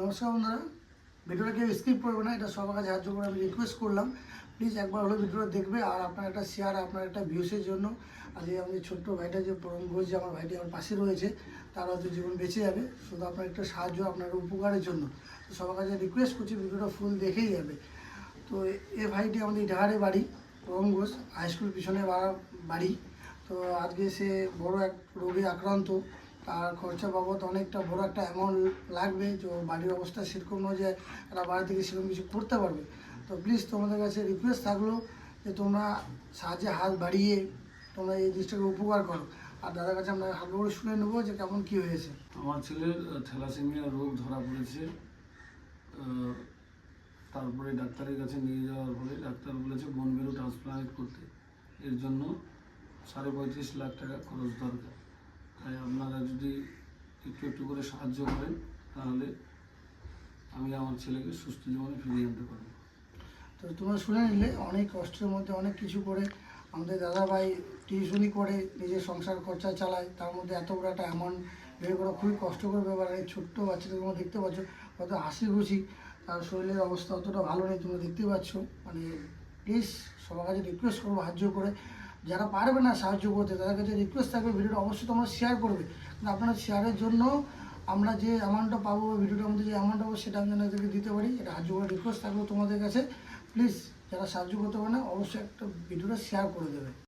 নমস্কার বন্ধুরা, ভিডিওটা কেউ স্কিপ করবে না, এটা সবার কাছে সাহায্য করে আমি রিকোয়েস্ট করলাম। প্লিজ একবার হলো ভিডিওটা দেখবে আর আপনার একটা শেয়ার আপনার একটা ভিউসের জন্য। আজ এই আমাদের ছোট্ট ভাইটা যে পরম ঘোষ, যে আমার ভাইটি আমার পাশে রয়েছে, তার হয়তো জীবন বেঁচে যাবে। শুধু আপনার একটা সাহায্য, আপনার উপকারের জন্য। তো সবার কাছে রিকোয়েস্ট করছি ভিডিওটা ফুল দেখেই যাবে। তো এ ভাইটি আমাদের ইটাহারে বাড়ি, পরম ঘোষ হাই স্কুল পিছনে বাড়ি। তো আজকে সে বড় এক রোগে আক্রান্ত। তার খরচা বাবদ অনেকটা বড় একটা অ্যামাউন্ট লাগবে। তো বাড়ির অবস্থা সেরকম নয় যে একটা বাড়ি থেকে সেরকম কিছু করতে পারবে। তো প্লিজ তোমাদের কাছে রিকোয়েস্ট থাকল যে তোমরা সাহায্যে হাত বাড়িয়ে তোমরা এই জিনিসটাকে উপকার করো। আর দাদার কাছে আমরা হালকা করে শুনে নেব যে কেমন কী হয়েছে। আমার ছেলের থ্যালাসেমিয়া রোগ ধরা পড়েছে। তারপরে ডাক্তারের কাছে নিয়ে যাওয়ার পরে ডাক্তার বলেছে বোন মেরু ট্রান্সপ্লান্ট করতে। এর জন্য সাড়ে পঁয়ত্রিশ লাখ টাকা খরচ দরকার। তাই আপনারা যদি একটু একটু করে সাহায্য করেন, তাহলে আমি আমার ছেলেকে সুস্থ জীবনে ফিরিয়ে আনতে পারব। তো তোমরা শুনে নিলে, অনেক কষ্টের মধ্যে অনেক কিছু করে আমাদের দাদাভাই টিউশনি করে, নিজের সংসার খরচা চালায়, তার মধ্যে এত বড় একটা অ্যামাউন্ট বের করা, খুবই কষ্টকর ব্যাপার, এই ছোট্ট বাচ্চাদের তোমরা দেখতে পাচ্ছ, কত হাসি খুশি, তার শরীরের অবস্থা অতটা ভালো নেই, তোমরা দেখতে পাচ্ছ। মানে প্লিজ সবার কাছে রিকোয়েস্ট করব, সাহায্য করে যারা পারবে না সাহায্য করতে তাদের কাছে রিকোয়েস্ট থাকবে ভিডিওটা অবশ্যই তোমরা শেয়ার করবে। কিন্তু আপনারা শেয়ারের জন্য আমরা যে অ্যামাউন্টটা পাবো বা ভিডিওটার মধ্যে যে অ্যামাউন্টটা পাবো সেটা আমি যেন দিতে পারি। এটা সাহায্য করে রিকোয়েস্ট থাকবে তোমাদের কাছে। প্লিজ যারা সাহায্য করতে পারে না, অবশ্যই একটা ভিডিওটা শেয়ার করে দেবে।